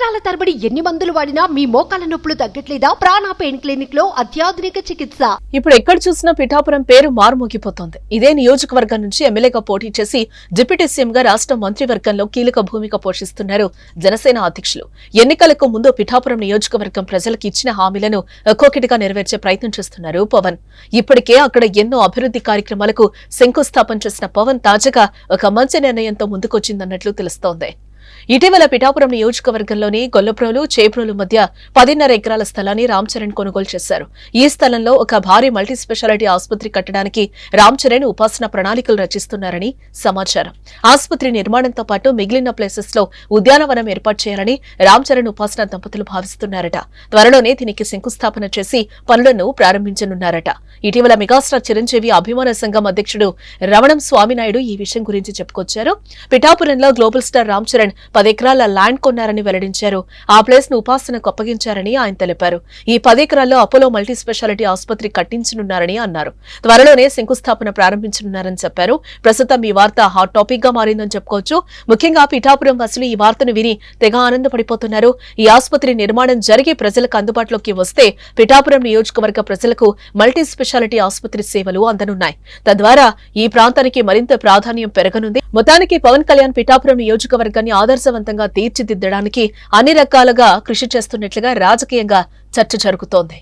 సంవత్సరాల తరబడి ఎన్ని మందులు వాడినా మీ మోకాల నొప్పులు తగ్గట్లేదా? ప్రాణ పెయిన్ క్లినిక్లో అత్యాధునిక చికిత్స. ఇప్పుడు ఎక్కడ చూసినా పిఠాపురం పేరు మారుమోగిపోతోంది. ఇదే నియోజకవర్గం నుంచి ఎమ్మెల్యేగా పోటీ చేసి డిప్యూటీ సీఎంగా రాష్ట్ర మంత్రివర్గంలో కీలక భూమిక పోషిస్తున్నారు జనసేన అధ్యక్షులు. ఎన్నికలకు ముందు పిఠాపురం నియోజకవర్గం ప్రజలకు ఇచ్చిన హామీలను ఒక్కొక్కటిగా నెరవేర్చే ప్రయత్నం చేస్తున్నారు పవన్. ఇప్పటికే అక్కడ ఎన్నో అభివృద్ధి కార్యక్రమాలకు శంకుస్థాపన చేసిన పవన్ తాజాగా ఒక మంచి నిర్ణయంతో ముందుకొచ్చిందన్నట్లు తెలుస్తోంది. ఇటీవల పిఠాపురం నియోజకవర్గంలోని గొల్లప్రోలు చేప్రోలు మధ్య పదిన్నర ఎకరాల స్థలాన్ని రామ్ చరణ్ కొనుగోలు చేశారు. ఈ స్థలంలో ఒక భారీ మల్టీ స్పెషాలిటీ ఆసుపత్రి కట్టడానికి రామ్ చరణ్ ఉపాసన ప్రణాళికలు రచిస్తున్నారని సమాచారం. ఆసుపత్రి నిర్మాణంతో పాటు మిగిలిన ప్లేసెస్లో ఉద్యానవనం ఏర్పాటు చేయాలని రామ్ చరణ్ ఉపాసన దంపతులు భావిస్తున్నారట. త్వరలోనే దీనికి శంకుస్థాపన చేసి పనులను ప్రారంభించనున్నారట. ఇటీవల మెగాస్టార్ చిరంజీవి అభిమాన సంఘం అధ్యక్షుడు రమణం స్వామినాయుడు ఈ విషయం గురించి చెప్పుకొచ్చారు. పిఠాపురంలో గ్లోబల్ స్టార్ రామ్ చరణ్ పదెకరాల ల్యాండ్ కొన్నారని వెల్లడించారు. ఆ ప్లేస్ను ఉపాసనకు అప్పగించారని ఆయన తెలిపారు. ఈ పదెకరాల్లో అపోలో మల్టీ స్పెషాలిటీ ఆసుపత్రి కట్టించనున్నారని అన్నారు. త్వరలోనే శంకుస్థాపన ప్రారంభించనున్నారని చెప్పారు. ప్రస్తుతం ఈ వార్త హాట్ టాపిక్గా మారిందని చెప్పుకోవచ్చు. ముఖ్యంగా పిఠాపురం వాసులు ఈ వార్తను విని తెగ ఆనందపడిపోతున్నారు. ఈ ఆసుపత్రి నిర్మాణం జరిగి ప్రజలకు అందుబాటులోకి వస్తే పిఠాపురం నియోజకవర్గ ప్రజలకు మల్టీ స్పెషాలిటీ ఆసుపత్రి సేవలు అందనున్నాయి. తద్వారా ఈ ప్రాంతానికి మరింత ప్రాధాన్యం పెరగనుంది. మొత్తానికి పవన్ కళ్యాణ్ పిఠాపురం నియోజకవర్గాన్ని ఆదర్శవంతంగా తీర్చిదిద్దడానికి అన్ని రకాలుగా కృషి చేస్తున్నట్లుగా రాజకీయంగా చర్చ జరుగుతోంది.